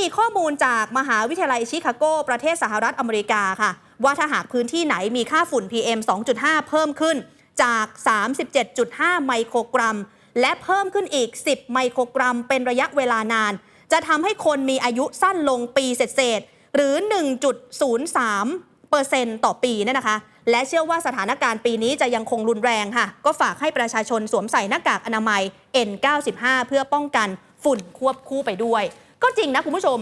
มีข้อมูลจากมหาวิทยาลัยชิคาโก ประเทศสหรัฐอเมริกาค่ะ ว่าถ้าหากพื้นที่ไหนมีค่าฝุ่น PM 2.5 เพิ่มขึ้นจาก 37.5 ไมโครกรัม และเพิ่มขึ้นอีก 10 ไมโครกรัม เป็นระยะเวลานาน จะทำให้คนมีอายุสั้นลงปีเศษหรือ 1.03เปอร์เซ็นต์ต่อปีเนี่ยนะคะ และเชื่อว่าสถานการณ์ปีนี้จะยังคงรุนแรงค่ะ ก็ฝากให้ประชาชนสวมใส่หน้ากากอนามัย N95 เพื่อป้องกันฝุ่นควบคู่ไปด้วย ก็จริงนะคุณผู้ชม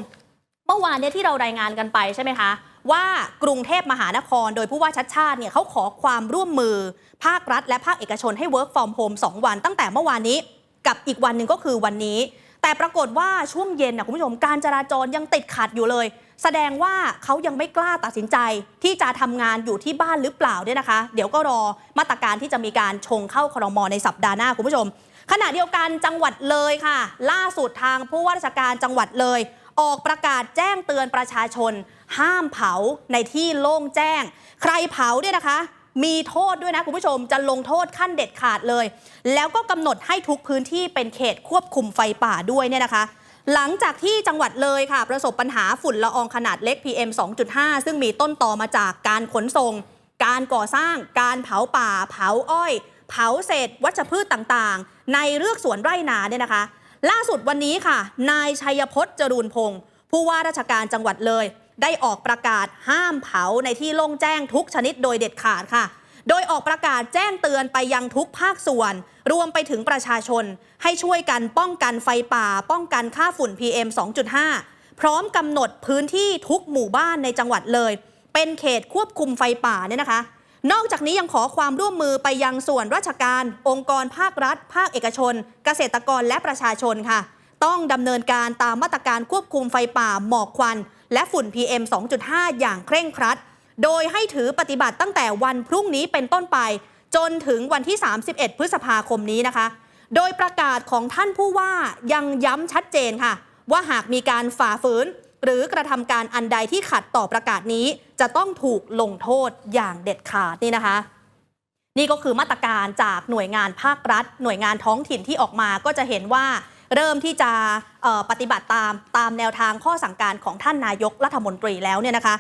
เมื่อวานเนี่ยที่เรารายงานกันไปใช่ไหมคะ ว่ากรุงเทพมหานคร โดยผู้ว่าชัดชาติเนี่ยเขาขอความร่วมมือ ภาครัฐ และภาคเอกชนให้ work from home 2 วัน ตั้งแต่เมื่อวานนี้กับอีกวันหนึ่งก็คือวันนี้ แต่ปรากฏว่าช่วงเย็นนะคุณผู้ชมการจราจรยังติดขัดอยู่เลย แสดงว่าเขายังไม่กล้าตัดสินใจที่จะทำงานอยู่ที่บ้านหรือเปล่าเนี่ยนะคะ เดี๋ยวก็รอมาตรการที่จะมีการชงเข้าครมในสัปดาห์หน้าคุณผู้ชม ขณะเดียวกันจังหวัดเลยค่ะ ล่าสุดทางผู้ว่าราชการจังหวัดเลย ออกประกาศแจ้งเตือนประชาชน ห้ามเผาในที่โล่งแจ้ง ใครเผาเนี่ยนะคะมีโทษด้วยนะคุณผู้ชมจะลงโทษขั้นเด็ดขาดเลย แล้วก็กำหนดให้ทุกพื้นที่เป็นเขตควบคุมไฟป่าด้วยเนี่ยนะคะ หลังจากที่จังหวัดเลยค่ะ ประสบปัญหาฝุ่นละอองขนาดเล็ก PM 2.5 ซึ่งมีต้นตอมาจากการขนส่ง การก่อสร้าง การเผาป่า เผาอ้อย เผาเศษ วัชพืชต่างๆ ในเรือกสวนไร่นาเนี่ยนะคะ ล่าสุดวันนี้ค่ะ นายชัยพจน์จรูนพงศ์ผู้ว่าราชการจังหวัดเลย ได้ออกประกาศห้ามเผาในที่โล่งแจ้งทุกชนิดโดยเด็ดขาดค่ะ โดยออกประกาศแจ้งเตือนไปยังทุกภาคส่วน รวมไปถึงประชาชน ให้ช่วยกันป้องกันไฟป่า ป้องกันค่าฝุ่น PM 2.5 พร้อมกำหนดพื้นที่ทุกหมู่บ้านในจังหวัดเลย เป็นเขตควบคุมไฟป่าเนี่ยนะคะ นอกจากนี้ยังขอความร่วมมือไปยังส่วนราชการ องค์กรภาครัฐ ภาคเอกชน เกษตรกรและประชาชนค่ะ ต้องดำเนินการตามมาตรการควบคุมไฟป่าหมอกควัน และฝุ่น PM 2.5 อย่างเคร่งครัด โดยให้ถือปฏิบัติตั้งแต่วันพรุ่งนี้เป็นต้นไป จนถึงวันที่ 31 พฤษภาคมนี้นะคะ โดยประกาศของท่านผู้ว่ายังย้ำชัดเจนค่ะ ว่าหากมีการฝ่าฝืน หรือกระทำการอันใดที่ขัดต่อประกาศนี้ จะต้องถูกลงโทษอย่างเด็ดขาดนี่นะคะนี่ก็คือมาตรการจากหน่วยงานภาครัฐ หน่วยงานท้องถิ่นที่ออกมาก็จะเห็นว่าเริ่มที่จะปฏิบัติตามตามแนวทางข้อสั่งการของท่านนายกรัฐมนตรีแล้วเนี่ยนะคะ